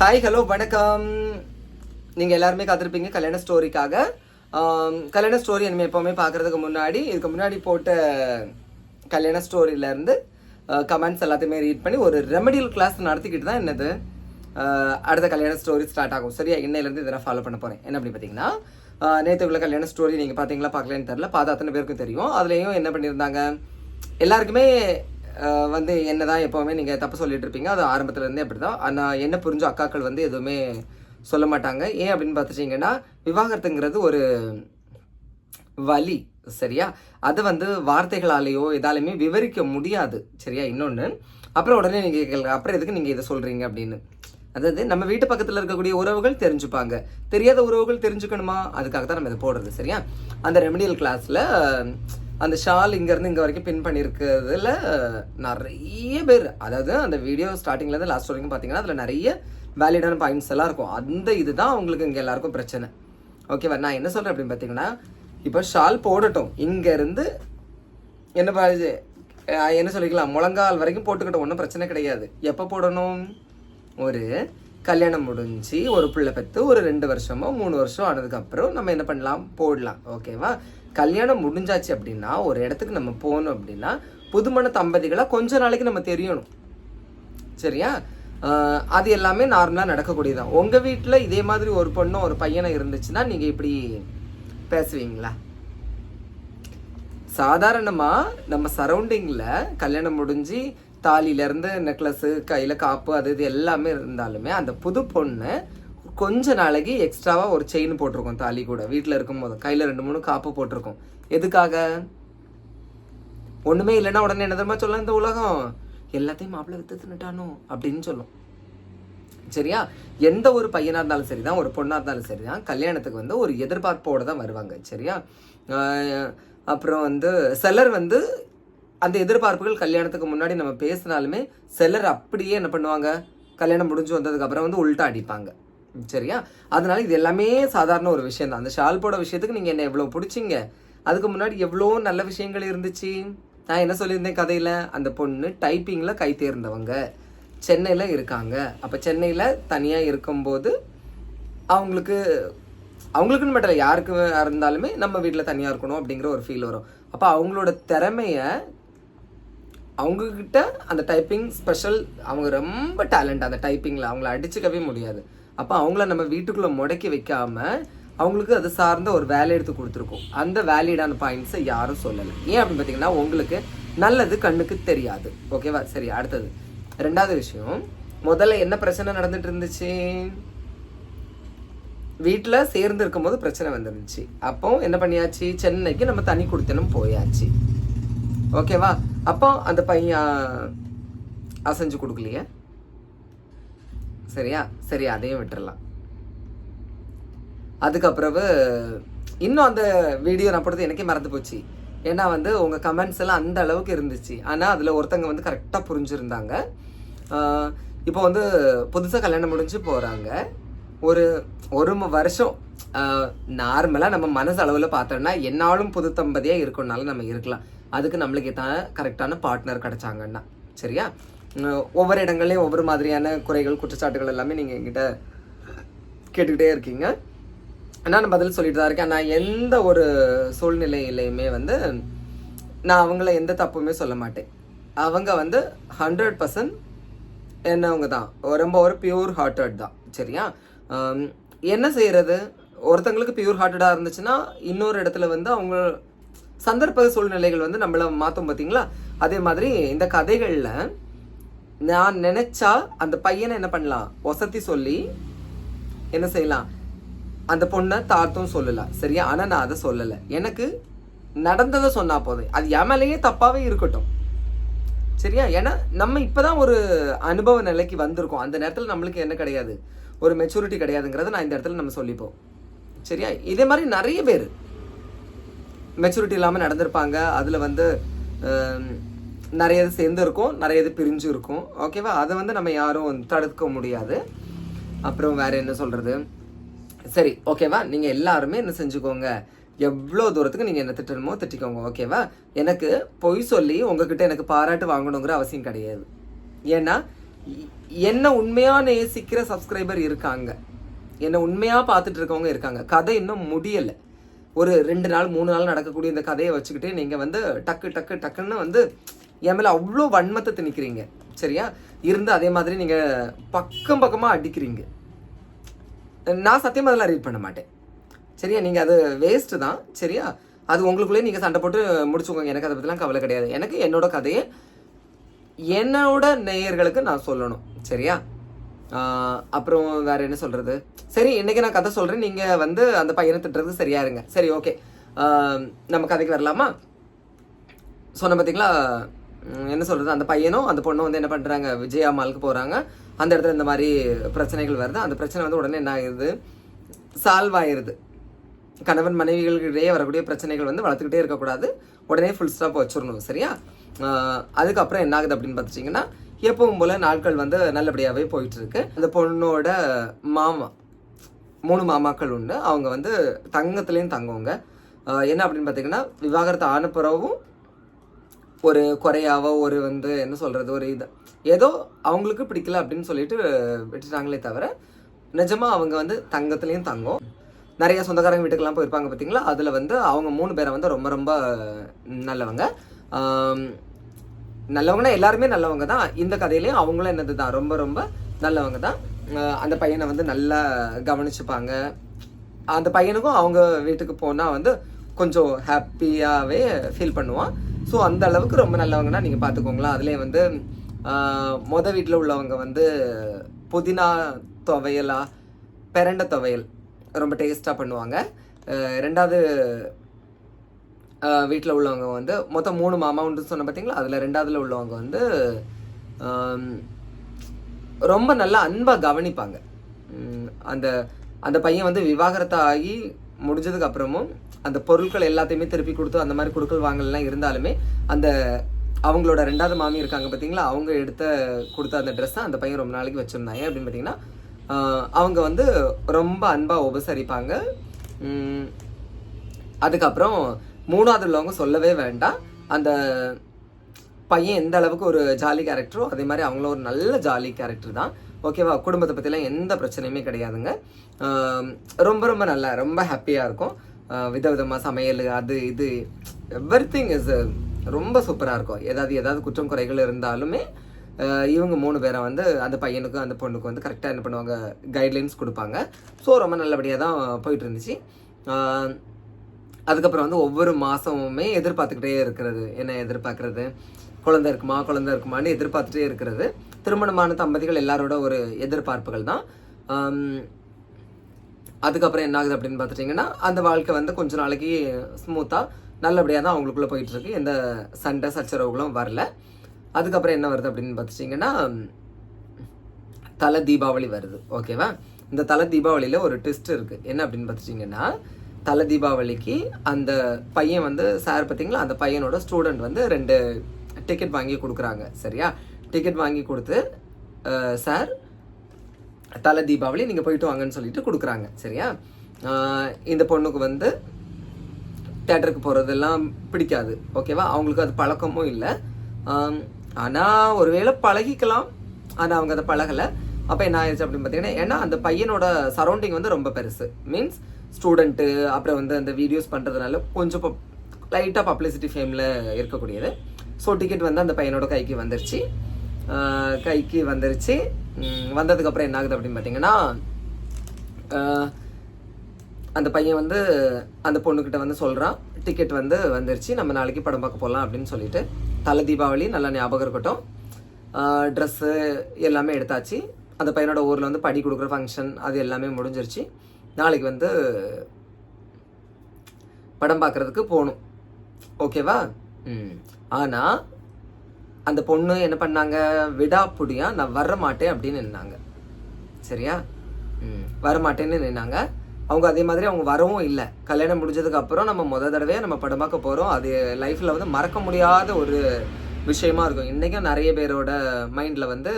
Hi hello வணக்கம். நீங்கள் எல்லாருமே காத்திருப்பீங்க கல்யாண ஸ்டோரிக்காக கல்யாண ஸ்டோரி நம்ம எப்போவுமே பார்க்குறதுக்கு முன்னாடி இதுக்கு முன்னாடி போட்ட கல்யாண ஸ்டோரியிலேருந்து கமெண்ட்ஸ் எல்லாத்தையுமே ரீட் பண்ணி ஒரு ரெமடியல் கிளாஸ் நடத்திக்கிட்டு தான் என்னது? அடுத்த கல்யாண ஸ்டோரி ஸ்டார்ட் ஆகும். சரியா? இன்னையிலேருந்து இதை நான் ஃபாலோ பண்ண போகிறேன் என்ன அப்படி பார்த்தீங்கன்னா நேற்று உள்ள கல்யாண ஸ்டோரி நீங்கள் பார்த்தீங்களா? பார்க்கலன்னு தெரில பார்த்து அத்தனை பேருக்கும் தெரியும். அதுலேயும் என்ன பண்ணியிருந்தாங்க? எல்லாருக்குமே வந்து என்ன தான் எப்போவுமே நீங்கள் தப்பு சொல்லிட்டு இருப்பீங்க. அது ஆரம்பத்துலேருந்தே அப்படி தான் ஆனால் என்ன புரிஞ்ச அக்காக்கள் வந்து எதுவுமே சொல்ல மாட்டாங்க. ஏன் அப்படின்னு பார்த்துட்டிங்கன்னா விவாகரத்துங்கிறது ஒரு வலி சரியா? அது வந்து வார்த்தைகளாலேயோ எதாலையுமே விவரிக்க முடியாது சரியா? இன்னொன்று அப்புறம் உடனே நீங்கள் கேட்கல அப்புறம் எதுக்கு நீங்கள் இதை சொல்கிறீங்க அப்படின்னு? அதாவது நம்ம வீட்டு பக்கத்தில் இருக்கக்கூடிய உறவுகள் தெரிஞ்சுப்பாங்க. தெரியாத உறவுகள் தெரிஞ்சுக்கணுமா? அதுக்காக தான் நம்ம இதை போடுறது சரியா? அந்த ரெமடியல் கிளாஸில் அந்த ஷால் இங்கேருந்து இங்கே வரைக்கும் பின் பண்ணியிருக்கிறதுல நிறைய பேர். அதாவது அந்த வீடியோ ஸ்டார்டிங்லேருந்து லாஸ்ட் வரைக்கும் பார்த்தீங்கன்னா அதில் நிறைய வேலிடான பாயிண்ட்ஸ் எல்லாம் இருக்கும். அந்த இதுதான் அவங்களுக்கு இங்கே எல்லாருக்கும் பிரச்சனை. ஓகேவா நான் என்ன சொல்கிறேன் அப்படின்னு பார்த்தீங்கன்னா இப்போ ஷால் போடட்டும். இங்கேருந்து என்ன பாரு என்ன சொல்லிக்கலாம்? முழங்கால் வரைக்கும் போட்டுக்கிட்டோம். ஒன்றும் பிரச்சனை கிடையாது. எப்போ போடணும்? ஒரு கல்யாணம் முடிஞ்சு ஒரு பிள்ளை பெற்று ஒரு ரெண்டு வருஷமோ மூணு வருஷம் ஆனதுக்கப்புறம் நம்ம என்ன பண்ணலாம்? போடலாம். ஓகேவா கல்யாணம் முடிஞ்சாச்சு அப்படின்னா ஒரு இடத்துக்கு நம்ம போகணும் அப்படின்னா புதுமண தம்பதிகளை கொஞ்ச நாளைக்கு நம்ம தெரியணும். சரியா? அது எல்லாமே நார்மலாக நடக்கக்கூடியதான் உங்கள் வீட்டில் இதே மாதிரி ஒரு பொண்ணும் ஒரு பையனை இருந்துச்சுன்னா நீங்கள் இப்படி பேசுவீங்களா? சாதாரணமாக நம்ம சரௌண்டிங்கில் கல்யாணம் முடிஞ்சு தாலியிலேருந்து நெக்லஸ்ஸு கையில் காப்பு அது இது எல்லாமே இருந்தாலுமே அந்த புது பொண்ணு கொஞ்ச நாளைக்கு எக்ஸ்ட்ராவாக ஒரு செயின் போட்டிருக்கோம் தாலி கூட. வீட்டில் இருக்கும்போது. கையில் ரெண்டு மூணு காப்பு போட்டிருக்கோம். எதுக்காக? ஒன்றுமே இல்லைன்னா உடனே என்ன தெரியுமா சொல்ல இந்த உலகம்? எல்லாத்தையும் மாப்பிள்ளை வித்து தின்னுட்டானோ? அப்படின்னு சொல்லும். சரியா? எந்த ஒரு பையனா இருந்தாலும் சரிதான் ஒரு பொண்ணா இருந்தாலும் சரிதான். கல்யாணத்துக்கு வந்து ஒரு எதிர்பார்ப்போட தான் வருவாங்க. சரியா? அப்புறம் வந்து சிலர் வந்து அந்த எதிர்பார்ப்புகள் கல்யாணத்துக்கு முன்னாடி நம்ம பேசினாலுமே சிலர் அப்படியே என்ன பண்ணுவாங்க? கல்யாணம் முடிஞ்சு வந்ததுக்கு அப்புறம் வந்து உள்டா அடிப்பாங்க. சரியா? அதனால இது எல்லாமே சாதாரண ஒரு விஷயம் தான் அந்த ஷால் போட விஷயத்துக்கு நீங்க என்ன எவ்வளவு பிடிச்சிங்க? அதுக்கு முன்னாடி எவ்வளோ நல்ல விஷயங்கள் இருந்துச்சு? நான் என்ன சொல்லியிருந்தேன் கதையில? அந்த பொண்ணு டைப்பிங்ல கை தேர்ந்தவங்க. சென்னையில இருக்காங்க. அப்ப சென்னையில தனியா இருக்கும்போது அவங்களுக்கு அவங்களுக்குன்னு மட்டும் இல்லை யாருக்கு இருந்தாலுமே நம்ம வீட்டில் தனியாக இருக்கணும் அப்படிங்கிற ஒரு ஃபீல் வரும். அப்போ அவங்களோட திறமைய அவங்கக்கிட்ட அந்த டைப்பிங் ஸ்பெஷல் அவங்க ரொம்ப டேலண்ட் அந்த டைப்பிங்கில் அவங்கள அடிச்சுக்கவே முடியாது. அப்போ அவங்கள நம்ம வீட்டுக்குள்ளே முடக்கி வைக்காம அவங்களுக்கு அது சார்ந்த ஒரு வேலை எடுத்து கொடுத்துருக்கோம். அந்த வேலிடான பாயிண்ட்ஸை யாரும் சொல்லலை. ஏன் அப்படின்னு பார்த்தீங்கன்னா உங்களுக்கு நல்லது கண்ணுக்கு தெரியாது. ஓகேவா சரி அடுத்தது. ரெண்டாவது விஷயம் முதல்ல என்ன பிரச்சனை நடந்துட்டு இருந்துச்சு? வீட்டில் சேர்ந்து இருக்கும்போது பிரச்சனை வந்துருந்துச்சு. அப்போ என்ன பண்ணியாச்சு? சென்னைக்கு நம்ம தனி கொடுத்தனும் போயாச்சு. ஓகேவா அப்போ அந்த பையன் அசைஞ்சு கொடுக்கலையே? சரியா? சரி அதையும் விட்டுறலாம். அதுக்கப்புறவு இன்னும் அந்த வீடியோ நான் போடுறது எனக்கே மறந்து போச்சு. ஏன்னா வந்து உங்கள் கமெண்ட்ஸ் எல்லாம் அந்த அளவுக்கு இருந்துச்சு. ஆனால் அதில் ஒருத்தங்க வந்து கரெக்டாக புரிஞ்சுருந்தாங்க. இப்போ வந்து புதுசாக கல்யாணம் முடிஞ்சு போகிறாங்க ஒரு ஒரு வருஷம் நார்மலாக நம்ம மனசு அளவில் பார்த்தோம்னா என்னாலும் புது தம்பதியாக இருக்கணும்னாலும் நம்ம இருக்கலாம். அதுக்கு நம்மளுக்கு தான் கரெக்டான பார்ட்னர் கிடச்சாங்கன்னா. சரியா? ஒவ்வொரு இடங்கள்லையும் ஒவ்வொரு மாதிரியான குறைகள் குற்றச்சாட்டுகள் எல்லாமே நீங்கள் என்கிட்ட கேட்டுக்கிட்டே இருக்கீங்க. நான் பதில் சொல்லிட்டு தான் இருக்கேன். நான் எந்த ஒரு சூழ்நிலையிலையுமே வந்து நான் அவங்கள எந்த தப்புமே சொல்ல மாட்டேன். அவங்க வந்து ஹண்ட்ரட் பர்சன்ட் என்னவங்க தான். ரொம்ப ஒரு பியூர் ஹார்ட்டட் தான். சரியா? என்ன செய்கிறது ஒருத்தங்களுக்கு பியூர் ஹார்ட்டடாக இருந்துச்சுன்னா இன்னொரு இடத்துல வந்து அவங்க சந்தர்ப்ப சூழ்நிலைகள் வந்து நம்மளை மாற்றும் பார்த்தீங்களா அதே மாதிரி இந்த கதைகளில் நான் நினைச்சா அந்த பையனை என்ன பண்ணலாம்? ஒசத்தி சொல்லி என்ன செய்யலாம்? அந்த பொண்ணை தாழ்த்தும் சொல்லலாம் சரியா? ஆனால் நான் அதை சொல்லலை. எனக்கு நடந்ததை சொன்னா போதும். அது என் மேலேயே தப்பாவே இருக்கட்டும். சரியா? ஏன்னா நம்ம இப்பதான் ஒரு அனுபவ நிலைக்கு வந்திருக்கோம். அந்த நேரத்தில் நம்மளுக்கு என்ன கிடையாது? ஒரு மெச்சூரிட்டி கிடையாதுங்கிறத நான் இந்த இடத்துல நம்ம சொல்லிப்போம். சரியா? இதே மாதிரி நிறைய பேர் மெச்சூரிட்டி இல்லாமல் நடந்திருப்பாங்க. அதில் வந்து நிறைய இது சேர்ந்து இருக்கும் நிறைய இது பிரிஞ்சு இருக்கும் ஓகேவா அதை வந்து நம்ம யாரும் தடுக்க முடியாது. அப்புறம் வேறு என்ன சொல்கிறது சரி ஓகேவா நீங்கள் எல்லாருமே என்ன செஞ்சுக்கோங்க. எவ்வளோ தூரத்துக்கு நீங்கள் என்ன திட்டணுமோ திட்டிக்கோங்க ஓகேவா எனக்கு பொய் சொல்லி உங்ககிட்ட எனக்கு பாராட்டு வாங்கணுங்கிற அவசியம் கிடையாது. ஏன்னா என்ன உண்மையாக நேசிக்கிற சப்ஸ்கிரைபர் இருக்காங்க. என்ன உண்மையாக பார்த்துட்டு இருக்கவங்க இருக்காங்க. கதை இன்னும் முடியலை. ஒரு ரெண்டு நாள் மூணு நாள் நடக்கக்கூடிய இந்த கதையை வச்சுக்கிட்டு நீங்கள் வந்து டக்கு டக்கு டக்குன்னு வந்து என் மேலே அவ்வளோ வன்மத்தை திணிக்கிறீங்க. சரியா? இருந்து அதே மாதிரி நீங்கள் பக்கம் பக்கமாக அடிக்கிறீங்க. நான் சத்தியமாக அதெல்லாம் ரீட் பண்ண மாட்டேன். சரியா? நீங்கள் அது வேஸ்ட்டு தான். சரியா? அது உங்களுக்குள்ளே நீங்கள் சண்டை போட்டு முடிச்சுக்கோங்க. எனக்கு அதை பற்றிலாம் கவலை கிடையாது. எனக்கு என்னோட கதையை என்னோட நேயர்களுக்கு நான் சொல்லணும். சரியா? அப்புறம் வேறு என்ன சொல்கிறது சரி இன்றைக்கி நான் கதை சொல்கிறேன் நீங்கள் வந்து அந்த பையனை திட்டுறது சரியா இருங்க. சரி ஓகே நம்ம கதைக்கு வரலாமா? சொன்ன பார்த்தீங்களா என்ன சொல்கிறது அந்த பையனும் அந்த பொண்ணும் வந்து என்ன பண்ணுறாங்க விஜயா மாலுக்கு போகிறாங்க அந்த இடத்துல இந்த மாதிரி பிரச்சனைகள் வருது. அந்த பிரச்சனை வந்து உடனே என்ன ஆகிடுது சால்வ் ஆயிடுது கணவன் மனைவிகளிடையே வரக்கூடிய பிரச்சனைகள் வந்து வளர்த்துக்கிட்டே இருக்கக்கூடாது. உடனே ஃபுல் ஸ்டாப் வச்சிடணும் சரியா? அதுக்கப்புறம் என்ன ஆகுது அப்படின்னு பார்த்துட்டிங்கன்னா எப்பவும் போல நாட்கள் வந்து நல்லபடியாகவே போயிட்டுருக்கு. அந்த பொண்ணோட மாமா மூணு மாமாக்கள் உண்டு. அவங்க வந்து தங்கத்துலேயும் தங்குவாங்க. என்ன அப்படின்னு பார்த்தீங்கன்னா விவாகரத்து ஆன பிறவும் ஒரு குறையாவோ ஒரு வந்து என்ன சொல்கிறது ஒரு இது ஏதோ அவங்களுக்கு பிடிக்கல அப்படின்னு சொல்லிட்டு விட்டுட்டாங்களே தவிர நிஜமாக அவங்க வந்து தங்கத்துலேயும் தங்கும். நிறைய சொந்தக்காரங்க வீட்டுக்கெல்லாம் போயிருப்பாங்க பார்த்தீங்களா அதில் வந்து அவங்க மூணு பேரை வந்து ரொம்ப ரொம்ப நல்லவங்க. நல்லவங்கன்னா எல்லாருமே நல்லவங்க தான். இந்த கதையிலையும் அவங்களும் என்னது தான் ரொம்ப ரொம்ப நல்லவங்க தான். அந்த பையனை வந்து நல்லா கவனிச்சுப்பாங்க. அந்த பையனுக்கும் அவங்க வீட்டுக்கு போனால் வந்து கொஞ்சம் ஹாப்பியாகவே ஃபீல் பண்ணுவான். ஸோ அந்த அளவுக்கு ரொம்ப நல்லவங்கன்னா நீங்கள் பார்த்துக்கோங்களேன் அதுலேயே வந்து மொதல் வீட்டில் உள்ளவங்க வந்து புதினா துவையலாக பெரண்ட துவையல் ரொம்ப டேஸ்ட்டாக பண்ணுவாங்க. ரெண்டாவது வீட்டில் உள்ளவங்க வந்து மொத்தம் மூணு மாமா சொன்ன பார்த்தீங்களா அதில் ரெண்டாவதுல உள்ளவங்க வந்து ரொம்ப நல்லா அன்பாக கவனிப்பாங்க. அந்த அந்த பையன் வந்து விவாகரத்தை ஆகி முடிஞ்சதுக்கு அப்புறமும் அந்த பொருட்கள் எல்லாத்தையுமே திருப்பி கொடுத்து அந்த மாதிரி கொடுக்கல் வாங்கலாம் இருந்தாலுமே அந்த அவங்களோட ரெண்டாவது மாமி இருக்காங்க பார்த்தீங்களா அவங்க எடுத்த கொடுத்த அந்த ட்ரெஸ்ஸை அந்த பையன் ரொம்ப நாளைக்கு வச்சுருந்தாங்க அப்படின்னு பார்த்தீங்கன்னா அவங்க வந்து ரொம்ப அன்பாக உபசரிப்பாங்க. அதுக்கப்புறம் மூணாவது உள்ளவங்க சொல்லவே வேண்டாம். அந்த பையன் எந்த அளவுக்கு ஒரு ஜாலி கேரக்டரோ அதே மாதிரி அவங்களும் ஒரு நல்ல ஜாலி கேரக்டர் தான். ஓகேவா? குடும்பத்தை பற்றிலாம் எந்த பிரச்சனையுமே கிடையாதுங்க. ரொம்ப ரொம்ப நல்லா ரொம்ப ஹாப்பியாக இருக்கும். விதவிதமாக சமையல் அது இது எவ்ரி திங் இஸ் ரொம்ப சூப்பராக இருக்கும். ஏதாவது ஏதாவது குற்றம் குறைகள் இருந்தாலுமே இவங்க மூணு பேரை வந்து அந்த பையனுக்கும் அந்த பொண்ணுக்கும் வந்து கரெக்டாக என்ன பண்ணுவாங்க? கைட்லைன்ஸ் கொடுப்பாங்க. ஸோ ரொம்ப நல்லபடியாக தான் போயிட்டு இருந்துச்சு. அதுக்கப்புறம் வந்து ஒவ்வொரு மாதமுமே எதிர்பார்த்துக்கிட்டே இருக்கிறது. என்ன எதிர்பார்க்குறது? குழந்தை இருக்குமா? குழந்தை இருக்குமான்னு எதிர்பார்த்துட்டே இருக்கிறது. திருமணமான தம்பதிகள் எல்லாரோட ஒரு எதிர்பார்ப்புகள் தான். அதுக்கப்புறம் என்ன ஆகுது அப்படின்னு பார்த்துட்டிங்கன்னா அந்த வாழ்க்கை வந்து கொஞ்ச நாளைக்கு ஸ்மூத்தாக நல்லபடியாக தான் அவங்களுக்குள்ளே போயிட்டு இருக்கு எந்த சண்டை சச்சரவுகளும் வரல. அதுக்கப்புறம் என்ன வருது அப்படின்னு பார்த்துட்டிங்கன்னா தலை தீபாவளி வருது. ஓகேவா இந்த தலை தீபாவளியில் ஒரு ட்விஸ்ட் இருக்குது என்ன அப்படின்னு பார்த்துட்டிங்கன்னா தலை தீபாவளிக்கு அந்த பையன் வந்து சார் பார்த்தீங்களா? அந்த பையனோட ஸ்டூடெண்ட் வந்து ரெண்டு டிக்கெட் வாங்கி கொடுக்குறாங்க. சரியா? டிக்கெட் வாங்கி கொடுத்து சார் தலை தீபாவளி நீங்கள் போயிட்டு வாங்கன்னு சொல்லிட்டு கொடுக்குறாங்க சரியா? இந்த பொண்ணுக்கு வந்து தேட்டருக்கு போகிறதெல்லாம் பிடிக்காது ஓகேவா? அவங்களுக்கு அது பழக்கமும் இல்லை. ஆனால் ஒருவேளை பழகிக்கலாம். ஆனால் அவங்க அதை பழகலை. அப்போ என்ன ஆயிடுச்சு அப்படின்னு பார்த்தீங்கன்னா ஏன்னா அந்த பையனோட சரௌண்டிங் வந்து ரொம்ப பெருசு. மீன்ஸ் ஸ்டூடெண்ட்டு அப்புறம் வந்து அந்த வீடியோஸ் பண்ணுறதுனால கொஞ்சம் லைட்டாக பப்ளிசிட்டி ஃபேமில் இருக்கக்கூடியது. ஸோ டிக்கெட் வந்து அந்த பையனோட கைக்கு வந்துருச்சு. கைக்கு வந்துருச்சு. வந்ததுக்கப்புறம் என்ன ஆகுது அப்படின்னு பார்த்தீங்கன்னா அந்த பையன் வந்து அந்த பொண்ணுக்கிட்ட வந்து சொல்கிறான் டிக்கெட் வந்து வந்துருச்சு. நம்ம நாளைக்கு படம் பார்க்க போகலாம் அப்படின்னு சொல்லிட்டு. தலை தீபாவளி நல்லா ஞாபகம் இருக்கட்டும். ட்ரெஸ்ஸு எல்லாமே எடுத்தாச்சு. அந்த பையனோட ஊரில் வந்து படி கொடுக்குற ஃபங்க்ஷன் அது எல்லாமே முடிஞ்சிருச்சு. நாளைக்கு வந்து படம் பார்க்குறதுக்கு போகணும். ஓகேவா ம். ஆனால் அந்த பொண்ணு என்ன பண்ணாங்க? விடாப்புடியா நான் வர மாட்டேன் அப்படின்னு நின்னாங்க. சரியா? ம். வர மாட்டேன்னு நின்னாங்க. அவங்க அதே மாதிரி அவங்க வரவும் இல்லை. கல்யாணம் முடிஞ்சதுக்கு அப்புறம் நம்ம முத தடவையாக நம்ம படமாக்க போகிறோம் அது லைஃப்பில் வந்து மறக்க முடியாத ஒரு விஷயமா இருக்கும். இன்றைக்கும் நிறைய பேரோட மைண்டில் வந்து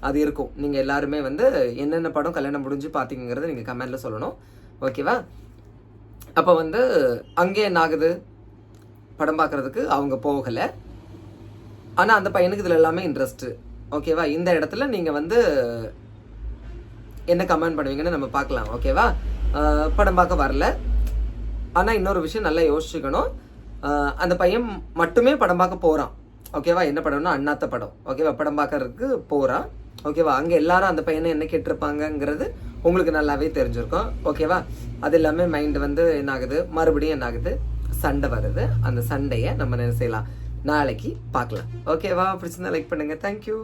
அது இருக்கும். நீங்கள் எல்லாருமே வந்து என்னென்ன படம் கல்யாணம் முடிஞ்சு பார்த்தீங்கிறத நீங்கள் கமெண்டில் சொல்லணும். ஓகேவா அப்போ வந்து அங்கே என்ன ஆகுது படம் பார்க்குறதுக்கு அவங்க போகலை. ஆனால் அந்த பையனுக்கு இதில் எல்லாமே இன்ட்ரெஸ்ட்டு ஓகேவா இந்த இடத்துல நீங்கள் வந்து என்ன கமெண்ட் பண்ணுவீங்கன்னு நம்ம பார்க்கலாம். ஓகேவா படம் பார்க்க வரல. ஆனால் இன்னொரு விஷயம் நல்லா யோசிச்சுக்கணும். அந்த பையன் மட்டுமே படம் பார்க்க போகிறான் ஓகேவா என்ன படம்னா அண்ணாத்த படம். ஓகேவா படம் பார்க்கறதுக்கு போகிறான் ஓகேவா அங்கே எல்லாரும் அந்த பையனை என்ன கேட்டிருப்பாங்கங்கிறது உங்களுக்கு நல்லாவே தெரிஞ்சிருக்கும். ஓகேவா அது எல்லாமே மைண்டு வந்து என்ன ஆகுது மறுபடியும் என்ன ஆகுது சண்டை வருது. அந்த சண்டையை நம்ம என்ன செய்யலாம்? நாளைக்கு பார்க்கலாம். ஓகேவா பிடிச்சிருந்தா லைக் பண்ணுங்கள் தேங்க்யூ